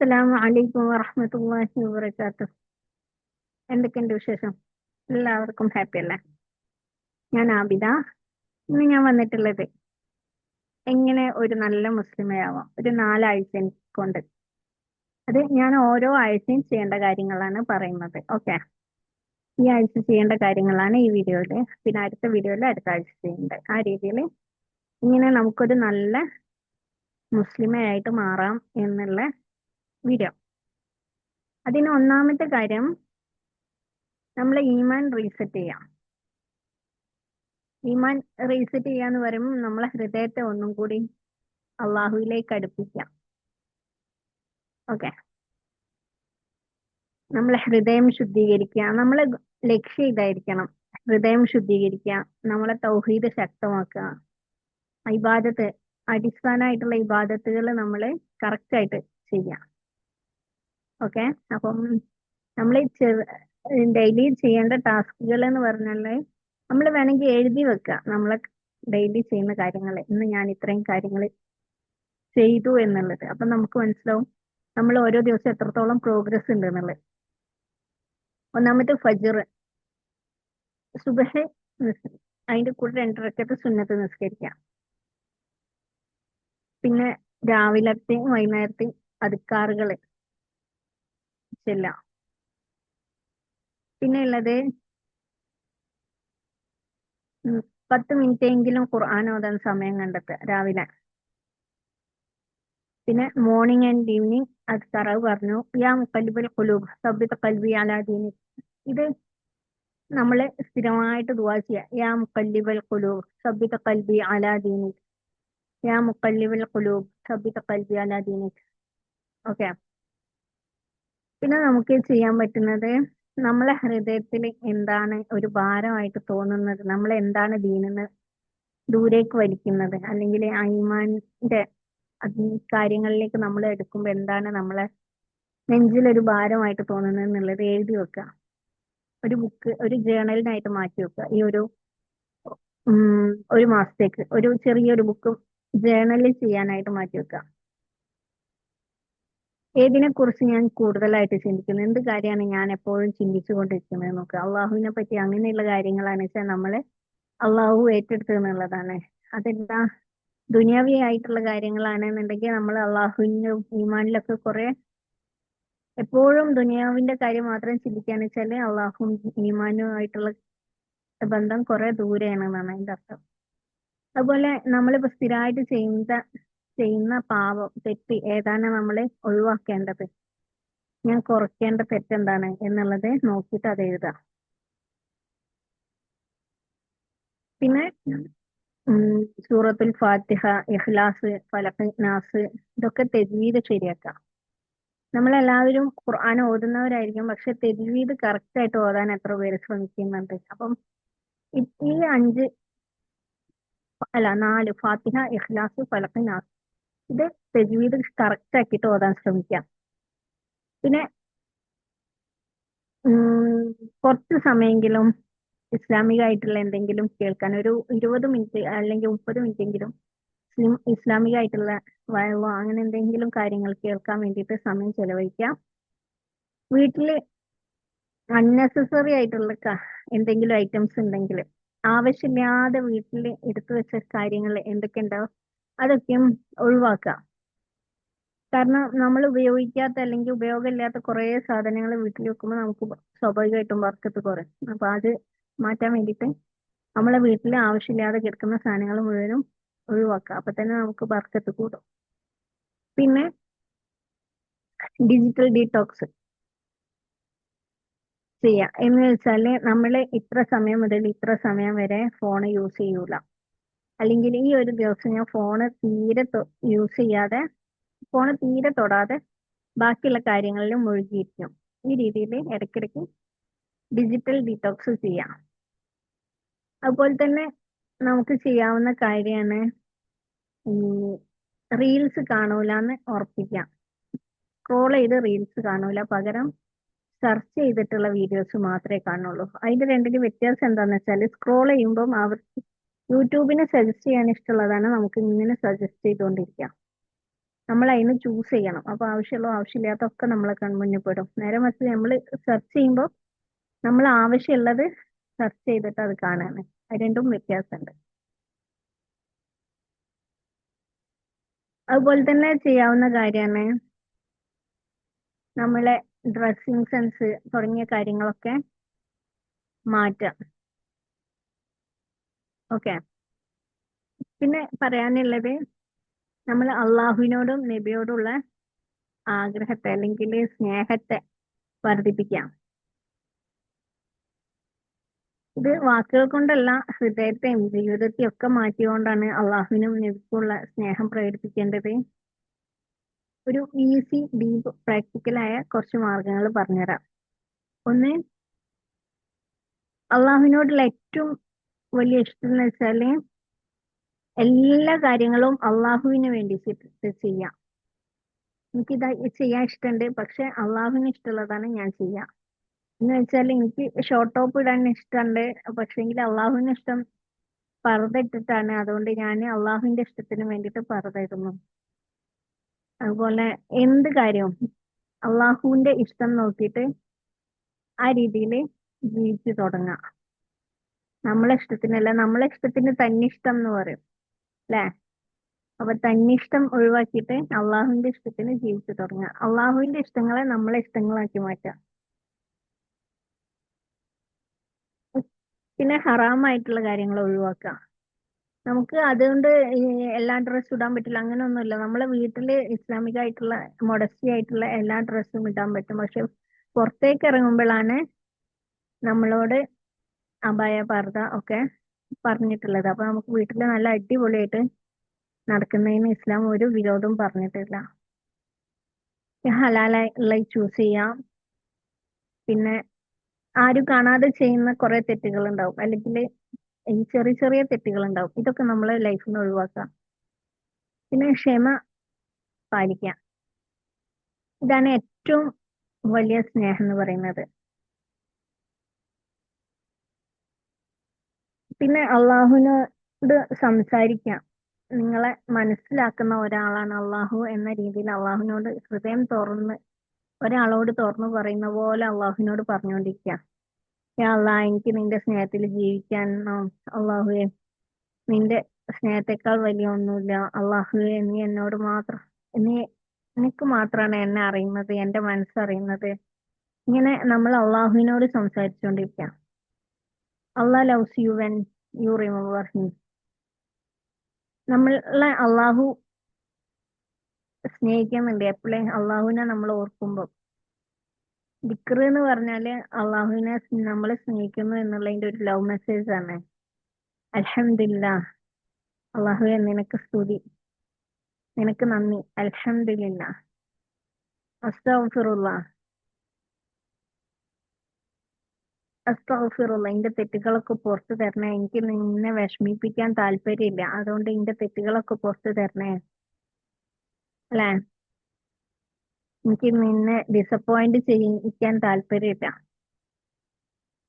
അസ്സലാമു അലൈക്കും വറഹ്മത്തുള്ളാഹി വബറകാതുഹു. എന്തൊക്കെയുണ്ട് വിശേഷം? എല്ലാവർക്കും ഹാപ്പി അല്ലേ? ഞാൻ ആബിദ. ഇന്ന് ഞാൻ വന്നിട്ടുള്ളത് എങ്ങനെ ഒരു നല്ല മുസ്ലിമയാവാം ഒരു നാലാഴ്ച കൊണ്ട് അത് ഞാൻ ഓരോ ആഴ്ചയും ചെയ്യേണ്ട കാര്യങ്ങളാണ് പറയുന്നത്. ഓക്കെ? ഈ ആഴ്ച ചെയ്യേണ്ട കാര്യങ്ങളാണ് ഈ വീഡിയോയിൽ. പിന്നെ അടുത്ത വീഡിയോയിൽ അടുത്ത ആഴ്ച ചെയ്യേണ്ടത് ആ രീതിയിൽ ഇങ്ങനെ നമുക്കൊരു നല്ല മുസ്ലിമയായിട്ട് മാറാം എന്നുള്ള വീഡിയോ അതിന് ഒന്നാമത്തെ കാര്യം നമ്മൾ ഈമാൻ റീസെറ്റ് ചെയ്യാം. ഈമാൻ റീസെറ്റ് ചെയ്യാന്ന് പറയുമ്പോൾ നമ്മളെ ഹൃദയത്തെ ഒന്നും കൂടി അള്ളാഹുവിലേക്ക് അടുപ്പിക്കാം. ഓക്കെ നമ്മളെ ഹൃദയം ശുദ്ധീകരിക്കുക നമ്മളെ ലക്ഷ്യം ഇതായിരിക്കണം. ഹൃദയം ശുദ്ധീകരിക്കുക നമ്മളെ തൗഹീദ് ശക്തമാക്കുക. ഇബാദത്ത് അടിസ്ഥാനമായിട്ടുള്ള ഇബാദത്തുകൾ നമ്മൾ കറക്റ്റായിട്ട് ചെയ്യാം. ഓക്കെ. അപ്പം നമ്മൾ ഡെയിലി ചെയ്യേണ്ട ടാസ്കുകൾ എന്ന് പറഞ്ഞാൽ നമ്മൾ വേണമെങ്കിൽ എഴുതി വെക്കുക നമ്മൾ ഡെയിലി ചെയ്യുന്ന കാര്യങ്ങൾ ഇന്ന് ഞാൻ ഇത്രയും കാര്യങ്ങൾ ചെയ്തു എന്നുള്ളത്. അപ്പൊ നമുക്ക് മനസ്സിലാവും നമ്മൾ ഓരോ ദിവസം എത്രത്തോളം പ്രോഗ്രസ് ഉണ്ട് എന്നുള്ളത്. ഒന്നാമത്തെ ഫജർ. സുബഹ അതിന്റെ കൂടെ രണ്ടരക്കത്ത് സുന്നത്ത് നിസ്കരിക്കാം. പിന്നെ രാവിലത്തെയും വൈകുന്നേരത്തെയും അതുക്കാറുകൾ ചെല്ലാം പിന്നെ ഉള്ളത് പത്ത് മിനിറ്റ് എങ്കിലും ഖുർആൻ ഓതാൻ സമയം കണ്ടെത്തുക രാവിലെ. പിന്നെ മോർണിംഗ് ആൻഡ് ഈവനിങ് അത് തറവ് പറഞ്ഞു. യാ മുക്കല്ലിബുൽ കുലൂബ് സബിത കൽബി അലാദീനി ഇത് നമ്മൾ സ്ഥിരമായിട്ട് ദുവാ ചെയ്യുക യാ മുക്കല്ലിബൽ കുലൂബ് സബിത കൽബി അലാദീനി യാ മുക്കല്ലിബൽ കുലൂബ് സബിത കൽബി അലാദീനി ഓക്കെ. പിന്നെ നമുക്ക് ചെയ്യാൻ പറ്റുന്നത് നമ്മളെ ഹൃദയത്തിൽ എന്താണ് ഒരു ഭാരമായിട്ട് തോന്നുന്നത്? നമ്മൾ എന്താണ് ദീനെന്ന് ദൂരേക്ക് വലിക്കുന്നത്? അല്ലെങ്കിൽ ഐമാന്റെ കാര്യങ്ങളിലേക്ക് നമ്മൾ എടുക്കുമ്പോൾ എന്താണ് നമ്മളെ നെഞ്ചിൽ ഒരു ഭാരമായിട്ട് തോന്നുന്നത് എന്നുള്ളത് എഴുതി വെക്കുക. ഒരു ബുക്ക് ഒരു ജേണലിനായിട്ട് മാറ്റി വെക്കുക. ഈ ഒരു ഒരു മാസത്തേക്ക് ഒരു ചെറിയൊരു ബുക്ക് ജേണലിൽ ചെയ്യാനായിട്ട് മാറ്റി വെക്കുക. ഏതിനെ കുറിച്ച് ഞാൻ കൂടുതലായിട്ട് ചിന്തിക്കുന്നത് എന്ത് കാര്യമാണ് ഞാൻ എപ്പോഴും ചിന്തിച്ചുകൊണ്ടിരിക്കുന്നത് നോക്ക്? അള്ളാഹുവിനെ പറ്റി അങ്ങനെയുള്ള കാര്യങ്ങളാണ് വെച്ചാൽ നമ്മൾ അള്ളാഹു ഏറ്റെടുത്തു എന്നുള്ളതാണ്. അതെന്താ? ദുനിയാവി ആയിട്ടുള്ള കാര്യങ്ങളാണെന്നുണ്ടെങ്കിൽ നമ്മൾ അള്ളാഹുവിന്റെ ഈമാനിലൊക്കെ കുറെ എപ്പോഴും ദുനിയാവിന്റെ കാര്യം മാത്രം ചിന്തിക്കാന്ന് വെച്ചാൽ അള്ളാഹും ഈമാനുമായിട്ടുള്ള ബന്ധം കുറെ ദൂരെയാണെന്നാണ് അതിന്റെ അർത്ഥം. അതുപോലെ നമ്മളിപ്പോ സ്ഥിരമായിട്ട് ചെയ്യുന്ന ചെയ്യുന്ന പാപം തെറ്റ് ഏതാണ് നമ്മൾ ഒഴിവാക്കേണ്ടത്. ഞാൻ കുറയ്ക്കേണ്ട തെറ്റെന്താണ് എന്നുള്ളത് നോക്കിയിട്ട് അത് എഴുതാം. പിന്നെ സൂറത്തുൽ ഫാത്തിഹ ഇഹ്ലാസ് ഫലഖ് നാസ് ഇതൊക്കെ തെജീത് ശരിയാക്കാം. നമ്മളെല്ലാവരും ഖുർആൻ ഓതുന്നവരായിരിക്കും പക്ഷെ തെജീത് കറക്റ്റ് ആയിട്ട് ഓതാൻ എത്ര പേര് ശ്രമിക്കുന്നുണ്ട്? അപ്പം ഈ അഞ്ച് അല്ല നാല് ഫാത്തിഹ ഇഹ്ലാസ് ഫലഖ് നാസ് ഇത് തെജീദ് കറക്റ്റ് ആക്കിയിട്ട് ഓതാൻ ശ്രമിക്കാം. പിന്നെ കുറച്ച് സമയമെങ്കിലും ഇസ്ലാമികമായിട്ടുള്ള എന്തെങ്കിലും കേൾക്കാൻ ഒരു ഇരുപത് മിനിറ്റ് അല്ലെങ്കിൽ മുപ്പത് മിനിറ്റ് എങ്കിലും ഇസ്ലാമികമായിട്ടുള്ള വയവോ അങ്ങനെ എന്തെങ്കിലും കാര്യങ്ങൾ കേൾക്കാൻ വേണ്ടിയിട്ട് സമയം ചെലവഴിക്കാം. വീട്ടിൽ അൺനെസസറി ആയിട്ടുള്ള എന്തെങ്കിലും ഐറ്റംസ് ഉണ്ടെങ്കിൽ ആവശ്യമില്ലാതെ വീട്ടിൽ എടുത്തു വെച്ച കാര്യങ്ങൾ എന്തൊക്കെ ഉണ്ടാവും അതൊക്കെയും ഒഴിവാക്കാം കാരണം നമ്മൾ ഉപയോഗിക്കാത്ത അല്ലെങ്കിൽ ഉപയോഗമില്ലാത്ത കുറേ സാധനങ്ങൾ വീട്ടിൽ വെക്കുമ്പോൾ നമുക്ക് സ്വാഭാവികമായിട്ടും വർക്കത്ത് കുറയും. അപ്പൊ അത് മാറ്റാൻ വേണ്ടിയിട്ട് നമ്മളെ വീട്ടിൽ ആവശ്യമില്ലാതെ കിടക്കുന്ന സാധനങ്ങൾ മുഴുവനും ഒഴിവാക്കുക. അപ്പൊ തന്നെ നമുക്ക് വർക്കത്ത് കൂടും. പിന്നെ ഡിജിറ്റൽ ഡീടോക്സ് ചെയ്യാം. എന്ന് വെച്ചാൽ നമ്മൾ ഇത്ര സമയം മുതൽ ഇത്ര സമയം വരെ ഫോൺ യൂസ് ചെയ്യൂല. അല്ലെങ്കിൽ ഈ ഒരു ദിവസം ഞാൻ ഫോണ് തീരെ യൂസ് ചെയ്യാതെ ഫോണ് തീരെ തൊടാതെ ബാക്കിയുള്ള കാര്യങ്ങളിൽ മുഴുകിയിരിക്കും ഈ രീതിയിൽ ഇടയ്ക്കിടയ്ക്ക് ഡിജിറ്റൽ ഡീറ്റോക്സ് ചെയ്യാം. അതുപോലെ തന്നെ നമുക്ക് ചെയ്യാവുന്ന കാര്യമാണ് ഈ റീൽസ് കാണൂല എന്ന് ഉറപ്പിക്കാം. സ്ക്രോൾ ചെയ്ത് റീൽസ് കാണൂല. പകരം സെർച്ച് ചെയ്തിട്ടുള്ള വീഡിയോസ് മാത്രമേ കാണുള്ളൂ. അതിന്റെ രണ്ടിന് വ്യത്യാസം എന്താണെന്ന് വെച്ചാൽ സ്ക്രോൾ ചെയ്യുമ്പം അവർക്ക് യൂട്യൂബിനെ സജസ്റ്റ് ചെയ്യാൻ ഇഷ്ടമുള്ളതാണ് നമുക്ക് ഇങ്ങനെ സജസ്റ്റ് ചെയ്തുകൊണ്ടിരിക്കാം നമ്മൾ അതിന് ചൂസ് ചെയ്യണം. അപ്പൊ ആവശ്യമുള്ള ആവശ്യമില്ലാത്തൊക്കെ നമ്മളെ കൺമുന്നിൽ പെടും. നേരെ മറിച്ച് നമ്മൾ സെർച്ച് ചെയ്യുമ്പോൾ നമ്മൾ ആവശ്യമുള്ളത് സെർച്ച് ചെയ്തിട്ട് അത് കാണാണ്. അത് രണ്ടും വ്യത്യാസമുണ്ട്. അതുപോലെ തന്നെ ചെയ്യാവുന്ന കാര്യമാണ് നമ്മളെ ഡ്രസ്സിങ് സെൻസ് തുടങ്ങിയ കാര്യങ്ങളൊക്കെ മാറ്റാം ഓക്കെ. പിന്നെ പറയാനുള്ളത് നമ്മൾ അള്ളാഹുവിനോടും നബിയോടുള്ള ആഗ്രഹത്തെ അല്ലെങ്കിൽ സ്നേഹത്തെ വർദ്ധിപ്പിക്കാം. ഇത് വാക്കുകൾ കൊണ്ടല്ല ഹൃദയത്തെയും ജീവിതത്തെയും ഒക്കെ മാറ്റിക്കൊണ്ടാണ് അള്ളാഹുവിനും നബിക്കുള്ള സ്നേഹം പ്രകടിപ്പിക്കേണ്ടത്. ഒരു ഈസി ഡീപ്പ് പ്രാക്ടിക്കലായ കുറച്ച് മാർഗങ്ങൾ പറഞ്ഞുതരാം. ഒന്ന് അള്ളാഹുവിനോടുള്ള ഏറ്റവും വലിയ ഇഷ്ടം എന്ന് വെച്ചാൽ എല്ലാ കാര്യങ്ങളും അള്ളാഹുവിന് വേണ്ടി ചെയ്യാം. എനിക്കിത് ചെയ്യാൻ ഇഷ്ടമുണ്ട് പക്ഷെ അള്ളാഹുവിന് ഇഷ്ടമുള്ളതാണ് ഞാൻ ചെയ്യാം. എന്ന് വെച്ചാൽ എനിക്ക് ഷോർട്ട് ടോപ്പ് ഇടാൻ ഇഷ്ടമുണ്ട് പക്ഷെങ്കിൽ അള്ളാഹുവിന് ഇഷ്ടം പർദ്ദ അതുകൊണ്ട് ഞാൻ അള്ളാഹുവിന്റെ ഇഷ്ടത്തിന് വേണ്ടിയിട്ട് പർദ്ദ അതുപോലെ എന്ത് കാര്യവും അള്ളാഹുവിന്റെ ഇഷ്ടം നോക്കിയിട്ട് ആ രീതിയിൽ ജീവിച്ചു തുടങ്ങാം. നമ്മളെ ഇഷ്ടത്തിനല്ല നമ്മളെ ഇഷ്ടത്തിന് തന്നിഷ്ടം എന്ന് പറയും. അല്ലേ അപ്പൊ തന്നിഷ്ടം ഒഴിവാക്കിയിട്ട് അള്ളാഹുവിന്റെ ഇഷ്ടത്തിന് ജീവിച്ചു തുടങ്ങുക. അള്ളാഹുവിന്റെ ഇഷ്ടങ്ങളെ നമ്മളെ ഇഷ്ടങ്ങളാക്കി മാറ്റാം പിന്നെ ഹറാമായിട്ടുള്ള കാര്യങ്ങൾ ഒഴിവാക്കുക. നമുക്ക് അതുകൊണ്ട് എല്ലാ ഡ്രസ്സും ഇടാൻ പറ്റില്ല അങ്ങനെയൊന്നുമില്ല. നമ്മളെ വീട്ടിൽ ഇസ്ലാമിക ആയിട്ടുള്ള മൊഡസ്റ്റി ആയിട്ടുള്ള എല്ലാ ഡ്രസ്സും ഇടാൻ പറ്റും. പക്ഷെ പുറത്തേക്ക് ഇറങ്ങുമ്പോഴാണ് നമ്മളോട് അബായ പർദ്ദ ഒക്കെ പറഞ്ഞിട്ടുള്ളത്. അപ്പൊ നമുക്ക് വീട്ടിൽ നല്ല അടിപൊളിയായിട്ട് നടക്കുന്നതിന് ഇസ്ലാം ഒരു വിരോധം പറഞ്ഞിട്ടില്ല. ഹലാലായി ചൂസ് ചെയ്യാം. പിന്നെ ആരും കാണാതെ ചെയ്യുന്ന കുറെ തെറ്റുകൾ ഉണ്ടാവും. അല്ലെങ്കിൽ ഈ ചെറിയ ചെറിയ തെറ്റുകൾ ഉണ്ടാവും. ഇതൊക്കെ നമ്മൾ ലൈഫിൽ നിന്ന് ഒഴിവാക്കാം. പിന്നെ ക്ഷമ പാലിക്കാം. ഇതാണ് ഏറ്റവും വലിയ സ്നേഹം എന്ന് പറയുന്നത്. പിന്നെ അള്ളാഹുവിനോട് സംസാരിക്കാം. നിങ്ങളെ മനസ്സിലാക്കുന്ന ഒരാളാണ് അള്ളാഹു എന്ന രീതിയിൽ അള്ളാഹുവിനോട് ഹൃദയം തുറന്ന് ഒരാളോട് തുറന്നു പറയുന്ന പോലെ അള്ളാഹുവിനോട് പറഞ്ഞുകൊണ്ടിരിക്കുക. അള്ളാഹ് എനിക്ക് നിന്റെ സ്നേഹത്തിൽ ജീവിക്കാനോ അള്ളാഹുവെ നിന്റെ സ്നേഹത്തെക്കാൾ വലിയ ഒന്നുമില്ല. അള്ളാഹുവെ നീ എന്നോട് മാത്രം നീ നിനക്ക് മാത്രമാണ് എന്നെ അറിയുന്നത് എന്റെ മനസ്സറിയുന്നത് ഇങ്ങനെ നമ്മൾ അള്ളാഹുവിനോട് സംസാരിച്ചുകൊണ്ടിരിക്കുക Allah loves you when you remember him നമ്മളെ അള്ളാഹു സ്നേഹിക്കുന്നുണ്ട്. എപ്പോഴേ അള്ളാഹുവിനെ നമ്മൾ ഓർക്കുമ്പോൾ ദിക്ർ എന്ന് പറഞ്ഞാൽ അള്ളാഹുവിനെ നമ്മൾ സ്നേഹിക്കുന്നു എന്നുള്ളതിന്റെ ഒരു ലവ് മെസ്സേജ് ആണ്. അലഹമില്ല അള്ളാഹുവെ നിനക്ക് സ്തുതി. നിനക്ക് നന്ദി. അലഹമില്ല അസ്തഫിറുള്ള അസ്തഫിറുള്ള എന്റെ തെറ്റുകളൊക്കെ പുറത്തു തരണേ. എനിക്ക് നിന്നെ വിഷമിപ്പിക്കാൻ താല്പര്യമില്ല. അതുകൊണ്ട് എന്റെ തെറ്റുകളൊക്കെ പുറത്തു തരണേ. അല്ലേ? എനിക്ക് നിന്നെ ഡിസപ്പോയിന്റ് ചെയ്യിക്കാൻ താല്പര്യമില്ല.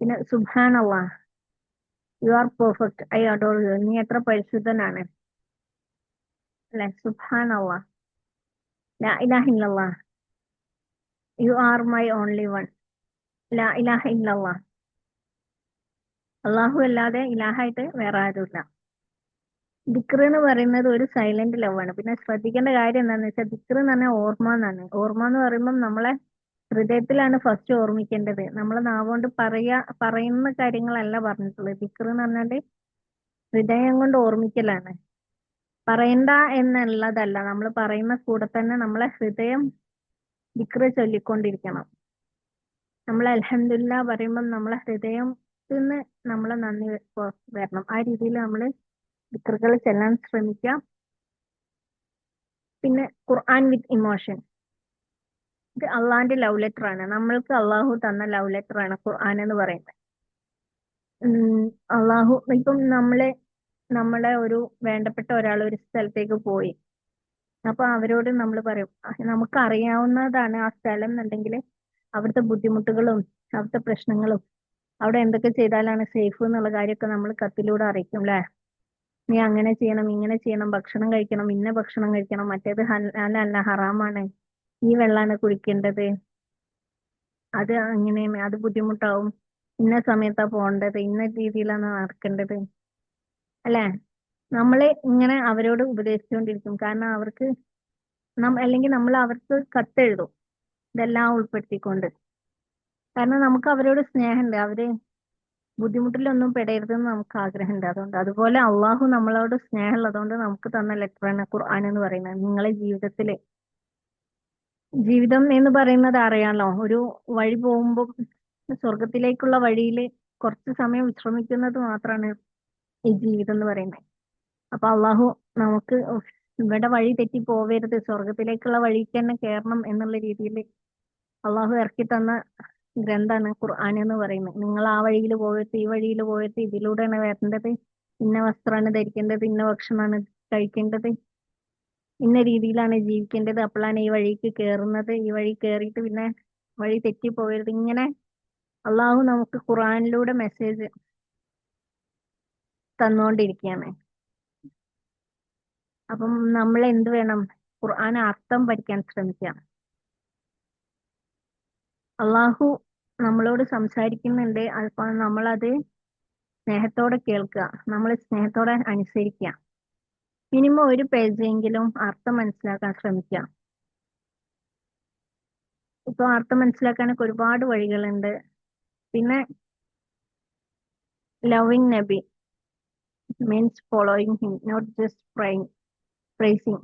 പിന്നെ സുബാനല്ല you are perfect I adore you നീ എത്ര പരിശുദ്ധനാണ്. അല്ലെ? സുബാനല്ല ലാ ഇലാഹ you are my only one ലാ ഇലാഹ ഇല്ലല്ലാ. അള്ളാഹു അല്ലാതെ ഇലാഹായിട്ട് വേറെ ആരുമില്ല. ദിക്ർ എന്ന് പറയുന്നത് ഒരു സൈലന്റ് ലവ് ആണ്. പിന്നെ ശ്രദ്ധിക്കേണ്ട കാര്യം എന്താണെന്ന് വെച്ചാൽ ദിക്ർ എന്ന് പറഞ്ഞാൽ ഓർമ്മ എന്നാണ്. ഓർമ്മ എന്ന് പറയുമ്പോൾ നമ്മളെ ഹൃദയത്തിലാണ് ഫസ്റ്റ് ഓർമ്മിക്കേണ്ടത്. നമ്മൾ നാവുകൊണ്ട് പറയാ പറയുന്ന കാര്യങ്ങളല്ല പറഞ്ഞിട്ടുള്ളത്. ദിക്ർ എന്ന് പറഞ്ഞാൽ ഹൃദയം കൊണ്ട് ഓർമ്മിക്കലാണ്. പറയണ്ട എന്നുള്ളതല്ല നമ്മൾ പറയുന്ന കൂടെ തന്നെ നമ്മളെ ഹൃദയം ദിക്ർ ചൊല്ലിക്കൊണ്ടിരിക്കണം. നമ്മൾ അലഹമില്ല പറയുമ്പോൾ നമ്മളെ ഹൃദയം നിന്ന് നമ്മളെ നന്ദി വരണം. ആ രീതിയിൽ നമ്മൾ ദിക്റുകൾ ചെല്ലാൻ ശ്രമിക്കാം. പിന്നെ ഖുർആൻ വിത്ത് ഇമോഷൻ. ഇത് അള്ളാന്റെ ലവ് ലെറ്റർ ആണ്. നമ്മൾക്ക് അള്ളാഹു തന്ന ലവ് ലെറ്റർ ആണ് ഖുർആൻ എന്ന് പറയുന്നത്. അള്ളാഹു ഇപ്പം നമ്മളെ നമ്മളെ ഒരു വേണ്ടപ്പെട്ട ഒരാൾ ഒരു സ്ഥലത്തേക്ക് പോയി. അപ്പൊ അവരോട് നമ്മൾ പറയും നമുക്ക് അറിയാവുന്നതാണ് ആ സ്ഥലം എന്നുണ്ടെങ്കിൽ അവിടുത്തെ ബുദ്ധിമുട്ടുകളും അവിടുത്തെ പ്രശ്നങ്ങളും അവിടെ എന്തൊക്കെ ചെയ്താലാണ് സേഫ് എന്നുള്ള കാര്യമൊക്കെ നമ്മൾ കത്തിലൂടെ അറിയിക്കും അല്ലേ നീ അങ്ങനെ ചെയ്യണം ഇങ്ങനെ ചെയ്യണം ഭക്ഷണം കഴിക്കണം ഇന്ന ഭക്ഷണം കഴിക്കണം മറ്റേത് ഹലാലല്ല ഹറാമാണ്. ഈ വെള്ളമാണ് കുടിക്കേണ്ടത്. അത് അങ്ങനെ അത് ബുദ്ധിമുട്ടാവും. ഇന്ന സമയത്താ പോകേണ്ടത് ഇന്ന രീതിയിലാണ് നടക്കേണ്ടത്. അല്ലേ? നമ്മളെ ഇങ്ങനെ അവരോട് ഉപദേശിച്ചുകൊണ്ടിരിക്കും. കാരണം അവർക്ക് അല്ലെങ്കിൽ നമ്മൾ അവർക്ക് കത്തെഴുതും. ഇതെല്ലാം ഉൾപ്പെടുത്തിക്കൊണ്ട്. കാരണം നമുക്ക് അവരോട് സ്നേഹമുണ്ട്. അവർ ബുദ്ധിമുട്ടിലൊന്നും പെടരുതെന്ന് നമുക്ക് ആഗ്രഹമുണ്ട്. അതുകൊണ്ട് അതുപോലെ അള്ളാഹു നമ്മളോട് സ്നേഹമുള്ളതുകൊണ്ട് നമുക്ക് തന്ന ലെറ്ററാണ് ഖുർആൻ എന്ന് പറയുന്നത്. നിങ്ങളെ ജീവിതത്തിൽ ജീവിതം എന്ന് പറയുന്നത് അറിയാമല്ലോ ഒരു വഴി പോകുമ്പോൾ സ്വർഗത്തിലേക്കുള്ള വഴിയിൽ കുറച്ച് സമയം വിശ്രമിക്കുന്നത് മാത്രമാണ് ഈ ജീവിതം എന്ന് പറയുന്നത്. അപ്പൊ അള്ളാഹു നമുക്ക് ഇവിടെ വഴി തെറ്റി പോവരുത്. സ്വർഗത്തിലേക്കുള്ള വഴിക്ക് തന്നെ കയറണം എന്നുള്ള രീതിയിൽ അള്ളാഹു ഇറക്കി തന്ന ഗ്രന്ഥാണ് ഖുർആൻ എന്ന് പറയുന്നത്. നിങ്ങൾ ആ വഴിയിൽ പോയിട്ട് ഈ വഴിയിൽ പോയിട്ട് ഇതിലൂടെയാണ് വരേണ്ടത്. ഇന്ന വസ്ത്രമാണ് ധരിക്കേണ്ടത് ഇന്ന ഭക്ഷണമാണ് കഴിക്കേണ്ടത് ഇന്ന രീതിയിലാണ് ജീവിക്കേണ്ടത്. അപ്പോഴാണ് ഈ വഴിക്ക് കയറുന്നത്. ഈ വഴി കയറിയിട്ട് പിന്നെ വഴി തെറ്റി പോകരുത്. ഇങ്ങനെ അള്ളാഹു നമുക്ക് ഖുർആനിലൂടെ മെസ്സേജ് തന്നുകൊണ്ടിരിക്കുകയാണ്. അപ്പം നമ്മൾ എന്ത് വേണം? ഖുർആൻ അർത്ഥം പഠിക്കാൻ ശ്രമിക്കാം അള്ളാഹു നമ്മളോട് സംസാരിക്കുന്നുണ്ട്. അപ്പൊ നമ്മളത് സ്നേഹത്തോടെ കേൾക്കുക. നമ്മൾ സ്നേഹത്തോടെ അനുസരിക്കുക. മിനിമം ഒരു പേജെങ്കിലും അർത്ഥം മനസ്സിലാക്കാൻ ശ്രമിക്കുക. ഇപ്പൊ അർത്ഥം മനസ്സിലാക്കാനൊക്കെ ഒരുപാട് വഴികളുണ്ട്. പിന്നെ ലവിങ് നബി means following him not just praying praising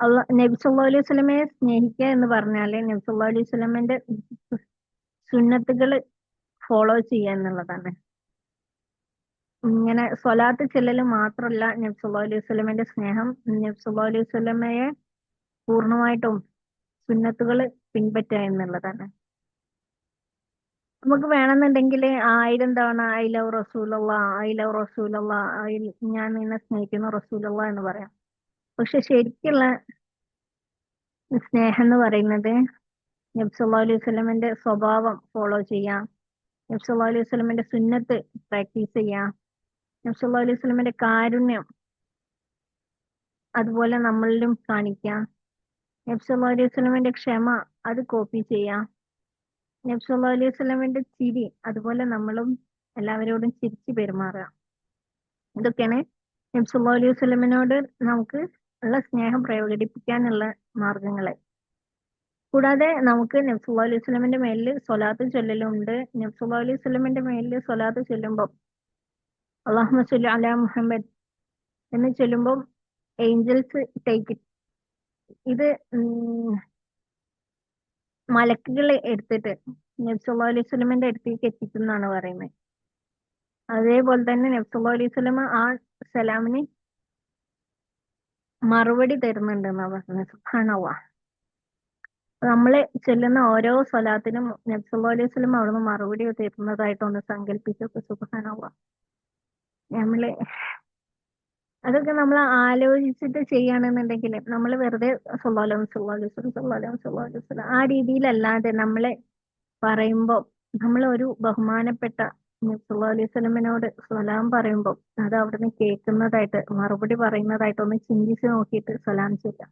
അല്ല നബി സല്ലാ അലൈഹി സ്വലമയെ സ്നേഹിക്കുക എന്ന് പറഞ്ഞാൽ നബി സല്ലാ അലൈഹി വസല്ലമന്റെ സുന്നത്തുകൾ ഫോളോ ചെയ്യുക എന്നുള്ളതാണ്. ഇങ്ങനെ സ്വലാത്ത് ചെല്ലല് മാത്രമല്ല നബി സല്ലല്ലാഹു അലൈഹി സ്വലമിന്റെ സ്നേഹം. നബി സല്ലല്ലാഹു അലൈഹി വസല്ലമയെ പൂർണമായിട്ടും സുന്നത്തുകൾ പിൻപറ്റുക എന്നുള്ളതാണ്. നമുക്ക് വേണമെന്നുണ്ടെങ്കിൽ ആയിരം തവണ ഐ ലവ് റസൂലുള്ള ഐ ലവ് റസൂലുള്ള ഞാൻ നിന്നെ സ്നേഹിക്കുന്ന റസൂലുള്ള എന്ന് പറയാം. പക്ഷെ ശരിക്കുള്ള സ്നേഹം എന്ന് പറയുന്നത് നബി സല്ലല്ലാഹു അലൈഹി സ്വലമിന്റെ സ്വഭാവം ഫോളോ ചെയ്യാം. നബി സല്ലല്ലാഹു അലൈഹി സ്വലമിന്റെ സുന്നത്ത് പ്രാക്ടീസ് ചെയ്യാം. നബി സല്ലല്ലാഹു അലൈഹി സ്വലമിന്റെ കാരുണ്യം അതുപോലെ നമ്മളിലും കാണിക്കാം. നബി സല്ലല്ലാഹു അലൈഹി സ്വലമിന്റെ ക്ഷമ അത് കോപ്പി ചെയ്യാം. നബി സല്ലല്ലാഹു അലൈഹി സ്വലമിന്റെ ചിരി അതുപോലെ നമ്മളും എല്ലാവരോടും ചിരിച്ചു പെരുമാറുക. ഇതൊക്കെയാണ് നബി സല്ലല്ലാഹു അലൈഹി വസല്ലമനോട് നമുക്ക് ഉള്ള സ്നേഹം പ്രകടിപ്പിക്കാനുള്ള മാർഗങ്ങൾ. കൂടാതെ നമുക്ക് നബി സല്ലല്ലാഹു അലൈഹി സ്വലമിന്റെ മേലിൽ സ്വലാത്ത് ചൊല്ലലുണ്ട് നബി സല്ലല്ലാഹു അലൈഹി സ്വലമിന്റെ മേലിൽ സ്വലാത്ത് ചൊല്ലുമ്പോൾ അള്ളാഹു സല്ലു അലാ മുഹമ്മദ് എന്ന് ചൊല്ലുമ്പോൾ ഏഞ്ചൽസ് ടേക്ക് ഇറ്റ് ഇത് മലക്കുകൾ എടുത്തിട്ട് നബി സല്ലല്ലാഹു അലൈഹി സ്വലമിന്റെ അടുത്തേക്ക് എത്തിക്കുന്നാണ് പറയുന്നത്. അതേപോലെ തന്നെ നബി സല്ലല്ലാഹു അലൈഹി വസല്ലമ ആ സലാമിന് മറുപടി തരുന്നുണ്ട് എന്നാ പറഞ്ഞത്. സുബ്ഹാനല്ലാഹ് നമ്മൾ ചെല്ലുന്ന ഓരോ സ്വലാത്തിനും നബി സല്ലല്ലാഹു അലൈഹി വസല്ലം അവിടുന്ന് മറുപടി തരുന്നതായിട്ട് ഒന്ന് സങ്കല്പിച്ചൊക്കെ സുബ്ഹാനല്ലാഹ് നമ്മൾ അതൊക്കെ നമ്മൾ ആലോചിച്ചിട്ട് ചെയ്യുകയാണെന്നുണ്ടെങ്കിൽ നമ്മൾ വെറുതെ സല്ലല്ലാഹു സല്ലല്ലാഹു അലൈഹി വസല്ലം ആ രീതിയിലല്ലാതെ നമ്മളെ പറയുമ്പോൾ നമ്മൾ ഒരു ബഹുമാനപ്പെട്ട നബി സല്ലല്ലാഹു അലൈഹി വസല്ലമിനോട് സലാം പറയുമ്പോൾ അത് അവിടുന്ന് കേൾക്കുന്നതായിട്ട് മറുപടി പറയുന്നതായിട്ട് ഒന്ന് ചിന്തിച്ച് നോക്കിയിട്ട് സലാം ചെയ്യാം.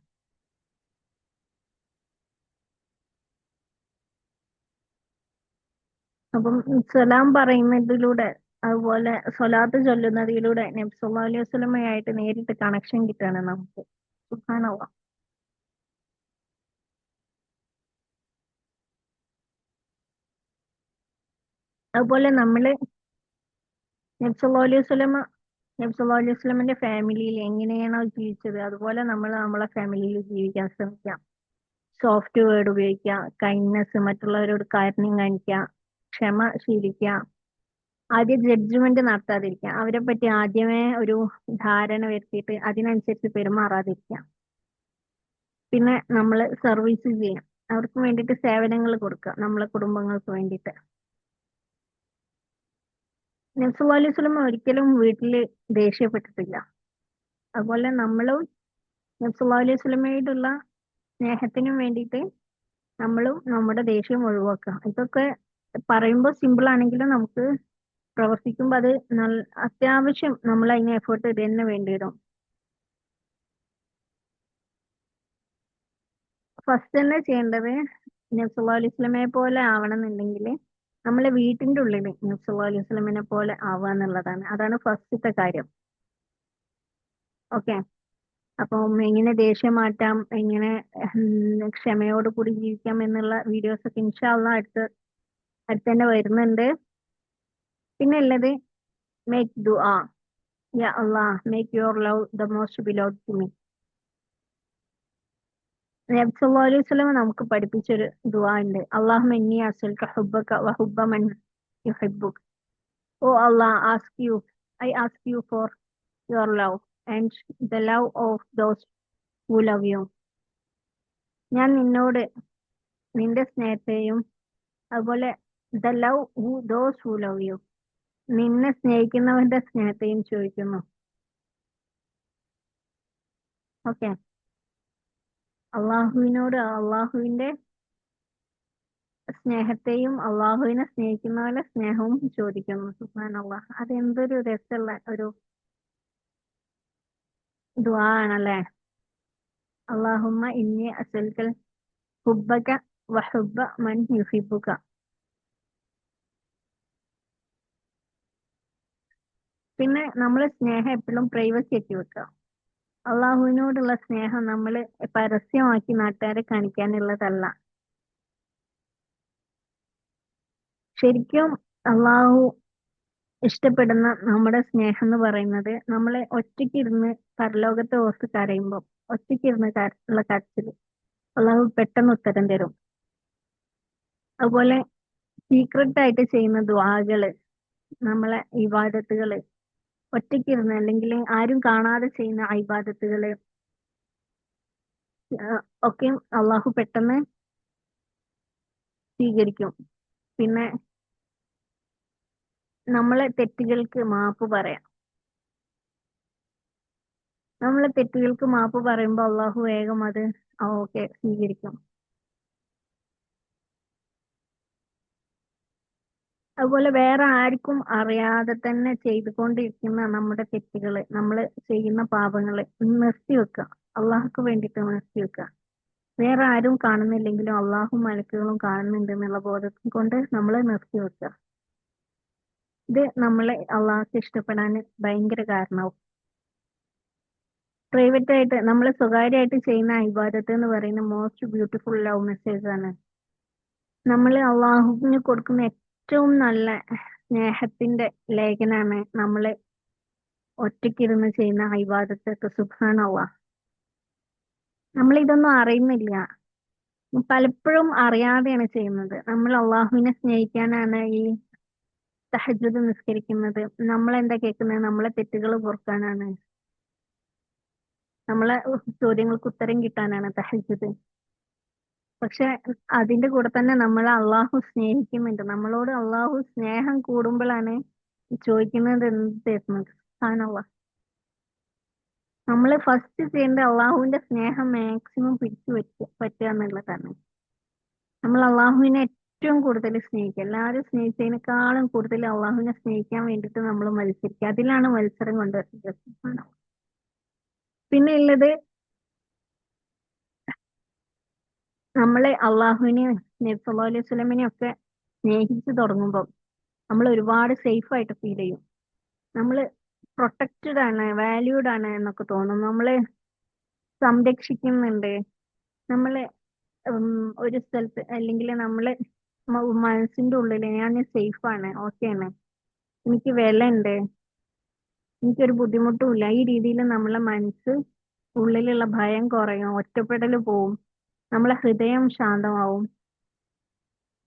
അപ്പം സലാം പറയുന്നതിലൂടെ അതുപോലെ സ്വലാത്ത് ചൊല്ലുന്നതിലൂടെ നബി സല്ലല്ലാഹു അലൈഹി വസല്ലമയായിട്ട് നേരിട്ട് കണക്ഷൻ കിട്ടുകയാണ് നമുക്ക്. സുബ്ഹാനല്ലാഹ് അതുപോലെ നമ്മൾ നബി സല്ലല്ലാഹു അലൈഹി വസല്ലമ നബി സല്ലല്ലാഹു അലൈഹി വസല്ലമയുടെ ഫാമിലിയിൽ എങ്ങനെയാണോ ജീവിച്ചത് അതുപോലെ നമ്മൾ നമ്മളെ ഫാമിലിയിൽ ജീവിക്കാൻ ശ്രമിക്കാം. സോഫ്റ്റ് വേർഡ് ഉപയോഗിക്കുക കൈൻഡ്നെസ് മറ്റുള്ളവരോട് കാരുണ്യം കാണിക്കുക ക്ഷമ ശീലിക്കുക. ആദ്യം ജഡ്ജ്മെന്റ് നടത്താതിരിക്കുക. അവരെ പറ്റി ആദ്യമേ ഒരു ധാരണ വരുത്തിയിട്ട് അതിനനുസരിച്ച് പെരുമാറാതിരിക്കുക. പിന്നെ നമ്മൾ സർവീസ് ചെയ്യാം അവർക്ക് വേണ്ടിയിട്ട് സേവനങ്ങൾ കൊടുക്കുക. നമ്മളെ കുടുംബങ്ങൾക്ക് വേണ്ടിയിട്ട്. നബ്സുല്ലാ അലൈഹി സ്വലം ഒരിക്കലും വീട്ടിൽ ദേഷ്യപ്പെട്ടിട്ടില്ല. അതുപോലെ നമ്മളും നബ്സുല്ലാ അലൈഹി സ്വലമയോടുള്ള സ്നേഹത്തിനും വേണ്ടിയിട്ട് നമ്മളും നമ്മുടെ ദേഷ്യം ഒഴിവാക്കുക. ഇതൊക്കെ പറയുമ്പോൾ സിമ്പിൾ ആണെങ്കിലും നമുക്ക് പ്രവർത്തിക്കുമ്പോൾ അത് അത്യാവശ്യം നമ്മൾ അതിന് എഫേർട്ട് ഇത് തന്നെ വേണ്ടി വരും. ഫസ്റ്റ് തന്നെ ചെയ്യേണ്ടത് നബ്സുല്ലാ അലൈഹി സ്വലമയെ പോലെ ആവണമെന്നുണ്ടെങ്കിൽ നമ്മളെ വീട്ടിന്റെ ഉള്ളിൽ നബ്സുല്ലാ അലൈഹി സ്വലമിനെ പോലെ ആവുക എന്നുള്ളതാണ്. അതാണ് ഫസ്റ്റത്തെ കാര്യം. ഓക്കെ അപ്പം എങ്ങനെ ദേഷ്യം മാറ്റാം എങ്ങനെ ക്ഷമയോടുകൂടി ക്ഷമയോട് കൂടി ജീവിക്കാം എന്നുള്ള വീഡിയോസ് ഒക്കെ ഇൻഷാല്ല അടുത്ത് അടുത്ത് തന്നെ വരുന്നുണ്ട്. പിന്നെ ഉള്ളത് മേക്ക് ദുആ യാ Allah make your love the most beloved to me നബി സല്ലല്ലാഹു അലൈഹി വസല്ലം നമുക്ക് പഠിപ്പിച്ചൊരു ദുആ ഉണ്ട്. ഇന്നി അസ്അലുക ഹുബ്ബക വ ഹുബ്ബ മൻ യുഹിബ്ബുക്. O Allah ask you I ask you for your love and the love of those who love you ഞാൻ നിന്നോട് നിന്റെ സ്നേഹത്തെയും അതുപോലെ the love who those who love you. നിന്നെ സ്നേഹിക്കുന്നവന്റെ സ്നേഹത്തെയും ചോദിക്കുന്നു. ഓക്കെ. അള്ളാഹുവിനോട് അള്ളാഹുവിന്റെ സ്നേഹത്തെയും അള്ളാഹുവിനെ സ്നേഹിക്കുന്നവരുടെ സ്നേഹവും ചോദിക്കുന്നു. സുഹാൻ അള്ളാഹ് അതെന്തൊരു രസമുള്ള ഒരു ദ്വാണല്ലേ അള്ളാഹുമ്മ ഇന്നി അസൽക്കൽ ഹുബ്ബക വഹുബ്ബ മൻ യുഹിബുക പിന്നെ നമ്മൾ സ്നേഹം എപ്പോഴും പ്രൈവസി ആക്കി വെക്കുക. അള്ളാഹുവിനോടുള്ള സ്നേഹം നമ്മൾ പരസ്യമാക്കി നാട്ടുകാരെ കാണിക്കാനുള്ളതല്ല. ശരിക്കും അള്ളാഹു ഇഷ്ടപ്പെടുന്ന നമ്മുടെ സ്നേഹം എന്ന് പറയുന്നത് നമ്മളെ ഒറ്റയ്ക്കിരുന്ന് പരലോകത്തെ ഓർത്ത് കരയുമ്പോൾ ഒറ്റയ്ക്കിരുന്ന് കര- ഉള്ള കരച്ചിൽ അള്ളാഹു പെട്ടെന്ന് ഉത്തരം തരും. അതുപോലെ സീക്രട്ട് ആയിട്ട് ചെയ്യുന്ന ദ്വാകൾ നമ്മളെ ഇബാദത്തുകൾ ഒറ്റയ്ക്കിരുന്ന് അല്ലെങ്കിൽ ആരും കാണാതെ ചെയ്യുന്ന ഇബാദത്തുകൾ ആഹ് ഒക്കെ അള്ളാഹു പെട്ടെന്ന് സ്വീകരിക്കും. പിന്നെ നമ്മളെ തെറ്റുകൾക്ക് മാപ്പ് പറയാം. നമ്മളെ തെറ്റുകൾക്ക് മാപ്പ് പറയുമ്പോൾ അള്ളാഹു വേഗം അത് ഓക്കെ സ്വീകരിക്കും. അതുപോലെ വേറെ ആർക്കും അറിയാതെ തന്നെ ചെയ്തുകൊണ്ടിരിക്കുന്ന നമ്മുടെ തെറ്റുകൾ നമ്മൾ ചെയ്യുന്ന പാപങ്ങൾ നിർത്തി വെക്കുക. അള്ളാഹുക്ക് വേണ്ടിയിട്ട് നിർത്തി വെക്കുക. വേറെ ആരും കാണുന്നില്ലെങ്കിലും അള്ളാഹും മലക്കുകളും കാണുന്നുണ്ട് എന്നുള്ള ബോധം കൊണ്ട് നമ്മൾ നിർത്തി വെക്കുക. ഇത് നമ്മളെ അള്ളാഹുക്ക് ഇഷ്ടപ്പെടാൻ ഭയങ്കര കാരണവും. പ്രൈവറ്റ് ആയിട്ട് നമ്മൾ സ്വകാര്യമായിട്ട് ചെയ്യുന്ന ഇബാദത്ത് എന്ന് പറയുന്ന മോസ്റ്റ് ബ്യൂട്ടിഫുൾ ലവ് മെസ്സേജ് ആണ്. നമ്മൾ അള്ളാഹുവിന് കൊടുക്കുന്ന ഏറ്റവും നല്ല സ്നേഹത്തിന്റെ ലേഖനാണ് നമ്മൾ ഒറ്റയ്ക്കിരുന്ന് ചെയ്യുന്ന ഇബാദത്ത് സുഖാണവ നമ്മൾ ഇതൊന്നും അറിയുന്നില്ല. പലപ്പോഴും അറിയാതെയാണ് ചെയ്യുന്നത്. നമ്മൾ അള്ളാഹുവിനെ സ്നേഹിക്കാനാണ് ഈ തഹജ്ജുദ് നിസ്കരിക്കുന്നത്. നമ്മൾ എന്താ കേൾക്കുന്നത് നമ്മളെ തെറ്റുകൾ പൊറുക്കാനാണ് നമ്മളെ ചോദ്യങ്ങൾക്ക് ഉത്തരം കിട്ടാനാണ് തഹജ്ജുദ്. പക്ഷെ അതിന്റെ കൂടെ തന്നെ നമ്മൾ അള്ളാഹു സ്നേഹിക്കുന്നുണ്ട്. നമ്മളോട് അള്ളാഹു സ്നേഹം കൂടുമ്പോഴാണ് ചോദിക്കുന്നത് എന്ത് തരുന്നത്? ആണല്ല നമ്മൾ ഫസ്റ്റ് ചെയ്യേണ്ട അള്ളാഹുവിന്റെ സ്നേഹം മാക്സിമം പിടിച്ചു പറ്റുക പറ്റുക എന്നുള്ളതാണ് നമ്മൾ അള്ളാഹുവിനെ ഏറ്റവും കൂടുതൽ സ്നേഹിക്കുക. എല്ലാവരും സ്നേഹിച്ചതിനേക്കാളും കൂടുതൽ അള്ളാഹുവിനെ സ്നേഹിക്കാൻ വേണ്ടിയിട്ട് നമ്മൾ മത്സരിക്കുക. അതിലാണ് മത്സരം കൊണ്ടുവരുന്നത്. പിന്നെ ഉള്ളത് നമ്മളെ അള്ളാഹുവിനെയും നബി സല്ലല്ലാഹു അലൈഹി വസല്ലമയെ ഒക്കെ സ്നേഹിച്ചു തുടങ്ങുമ്പോൾ നമ്മൾ ഒരുപാട് സേഫ് ആയിട്ട് ഫീൽ ചെയ്യും. നമ്മൾ പ്രൊട്ടക്റ്റഡ് ആണ് വാല്യൂഡ് ആണ് എന്നൊക്കെ തോന്നും. നമ്മളെ സംരക്ഷിക്കുന്നുണ്ട്. നമ്മളെ ഒരു സ്ഥലത്ത് അല്ലെങ്കിൽ നമ്മളെ മനസ്സിന്റെ ഉള്ളിൽ ഞാൻ സേഫ് ആണ് ഓക്കെ ആണ്. എനിക്ക് വില ഉണ്ട് എനിക്കൊരു ബുദ്ധിമുട്ടും ഇല്ല. ഈ രീതിയിൽ നമ്മളെ മനസ്സ് ഉള്ളിലുള്ള ഭയം കുറയും ഒറ്റപ്പെടൽ പോവും. നമ്മളെ ഹൃദയം ശാന്തമാവും.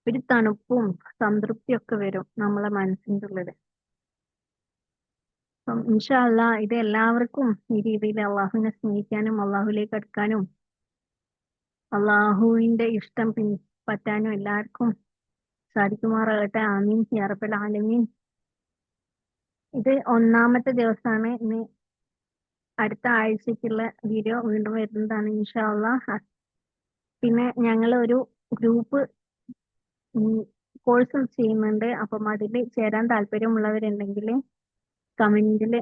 ഒരു തണുപ്പും സംതൃപ്തിയും ഒക്കെ വരും നമ്മളെ മനസ്സിന്റെ ഉള്ളിൽ അപ്പം ഇൻഷല്ല ഇത് എല്ലാവർക്കും ഈ രീതിയിൽ അള്ളാഹുവിനെ സ്നേഹിക്കാനും അള്ളാഹുലേക്ക് അടുക്കാനും അള്ളാഹുവിന്റെ ഇഷ്ടം പിൻ പറ്റാനും എല്ലാവർക്കും സാധിക്കുമാറാകട്ടെ. ആമീൻ. ഹിയറപ്പൽ ആലമീൻ. ഇത് ഒന്നാമത്തെ ദിവസമാണ്. ഇനി അടുത്ത ആഴ്ചക്കുള്ള വീഡിയോ വീണ്ടും വരുന്നതാണ് ഇൻഷാല്ല പിന്നെ ഞങ്ങൾ ഒരു ഗ്രൂപ്പ് കോഴ്സ് ചെയ്യുന്നുണ്ട്. അപ്പം അതിൽ ചേരാൻ താല്പര്യമുള്ളവരുണ്ടെങ്കിൽ കമന്റിൽ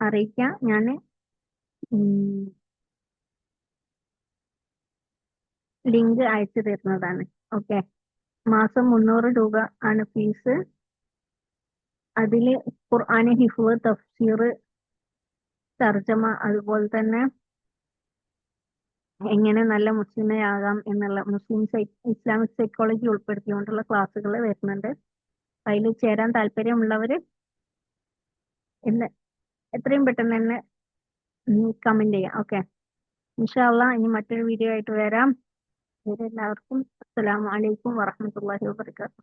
അറിയിക്കാം. ഞാൻ ലിങ്ക് അയച്ചു തരുന്നതാണ്. ഓക്കെ. മാസം മുന്നൂറ് രൂപ ആണ് ഫീസ്. അതിൽ ഖുർആാനെ ഹിഫ്ള് തഫ്സീർ തർജമ അതുപോലെ തന്നെ എങ്ങനെ നല്ല മുസ്ലിമയാകാം എന്നുള്ള മുസ്ലിം ഇസ്ലാമിക് സൈക്കോളജി ഉൾപ്പെടുത്തിക്കൊണ്ടുള്ള ക്ലാസ്സുകൾ വരുന്നുണ്ട്. അതിൽ ചേരാൻ താല്പര്യമുള്ളവർ ഇന്ന് എത്രയും പെട്ടെന്ന് തന്നെ കമന്റ് ചെയ്യാം. ഓക്കെ ഇൻഷാല്ല ഇനി മറ്റൊരു വീഡിയോ ആയിട്ട് വരാം. എല്ലാവർക്കും അസ്സലാമലൈക്കും അലൈക്കും വറഹ്മത്തുള്ളാഹി വബറകാതുഹു.